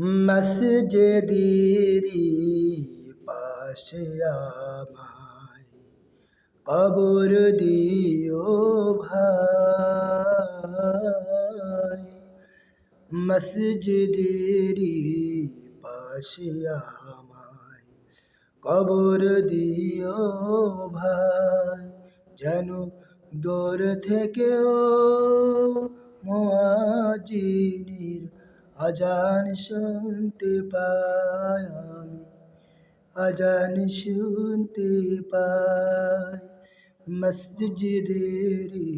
মসজিদেরি পাশে আমায় কবর দিও ভাই। মসজিদেরি পাশে আমায় কবর দিও ভাই। যেন দূর থেকেও মোয়াজিনির আজান শুনতে পাই আমি, আজান শুনতে পাই। মসজিদেরি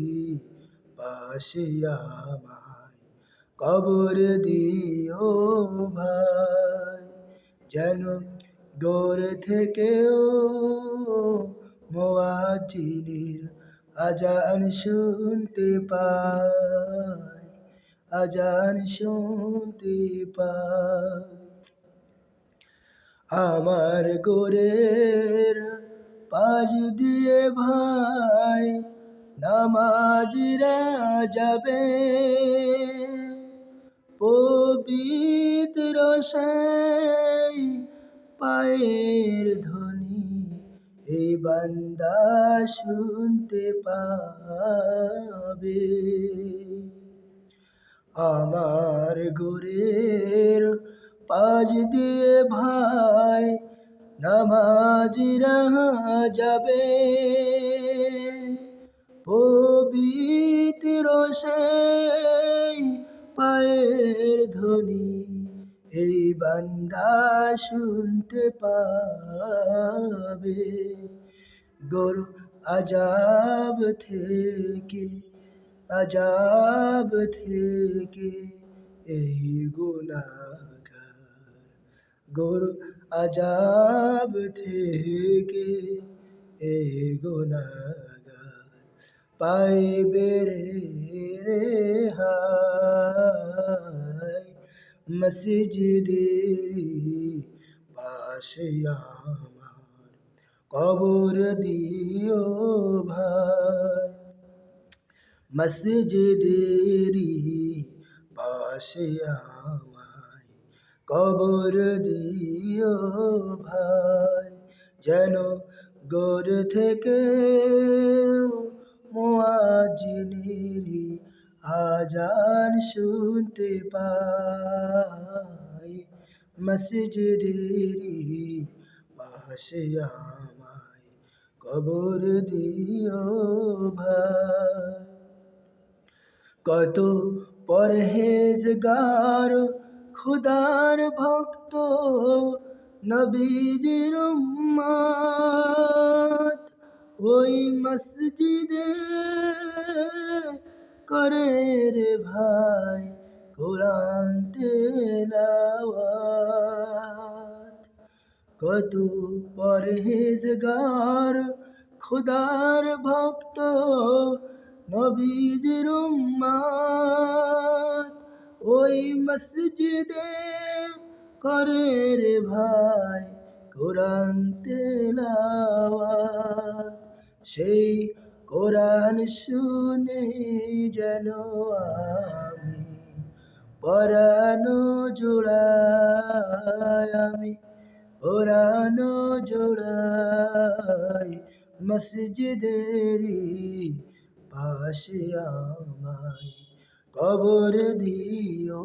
পাশে আমায় কবর দিও ভাই, যেন ডোর থেকেও মোয়াজিনির আজান শুনতে পাই। আজান শুনতে আমার গোরের পাশ দিয়ে ভাই নামাজিরা যাবে পবিত্র সেই পায়ের ধ্বনি এই বান্দা শুনতে পাবে। আমার গোরের পাজ দিয়ে ভাই নামাজিরা যাবে। পবিত্র সেই পায়ের ধ্বনি এই বান্দা শুনতে পাবে। গরু আজাব থেকে আজাব থেকে এই গুণাগার। গরু, আজাব থেকে এই গুণাগার পাইবে রে হায়। মসজিদের পাশে আমার কবর দিও। মসজিদেরি পাশে আমায় কবর দিও ভাই যেন গোর থেকে মোয়াজিনেরি আজান শুনতে পাই মসজিদেরি পাশে আমায় কবর দিও ভাই কত পরহেজগার, খুদার ভক্ত উম্মত ওই মসজিদে করে রে ভাই কোরআন কত পরহেজগার, খুদার ভক্ত নবীজির ওই মসজিদে করে রে ভাই কোরআন তেলাওয়াত। সেই কোরআন শুনে যেন আমি পরানো জোড়াই, আমি পরানো জোড়াই মসজিদেরি পাশে আমায়, কবর দিও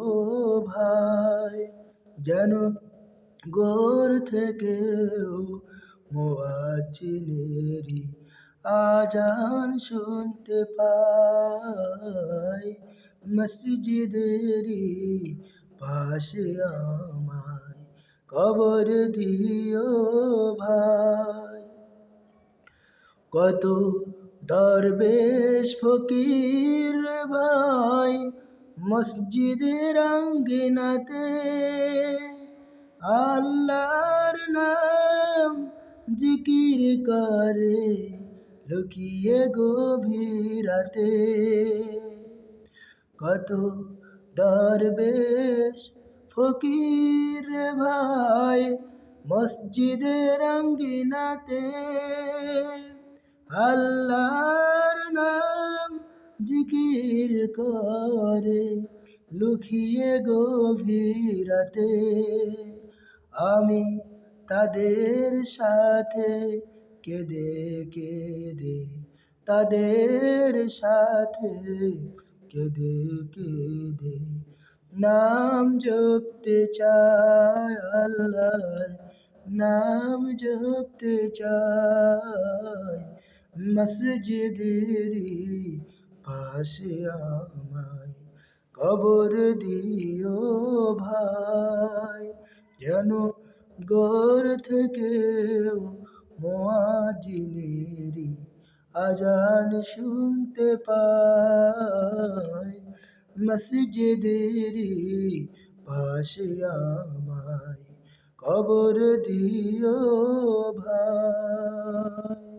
ভাই, যেন গোর থেকেও মোয়াজিনেরি আজান শুনতে পাই। মসজিদেরি পাশে আমায় কবর দিও ভাই। কত দরবেশ ফকির ভাই, মসজিদের আঙ্গিনাতে। আল্লাহর নাম জিকির করে লুকিয়ে গভীরাতে কত দরবেশ ফকির ভাই, মসজিদের আঙ্গিনাতে। আল্লাহর নাম জিকির করে, লুকিয়ে গভীর রাতে। আমি তাদের সাথে কেঁদে কেঁদে, তাদের সাথে কেঁদে কেঁদে। নাম জপতে চাই আল্লাহর, নাম জপতে চাই মসজিদেরই পাশে আমায় কবর দিও ভাই। যেন গোর থেকেও মোয়াজিনেরি আজান শুনতে পাই। মসজিদেরই পাশে আমায় কবর দিও ভাই।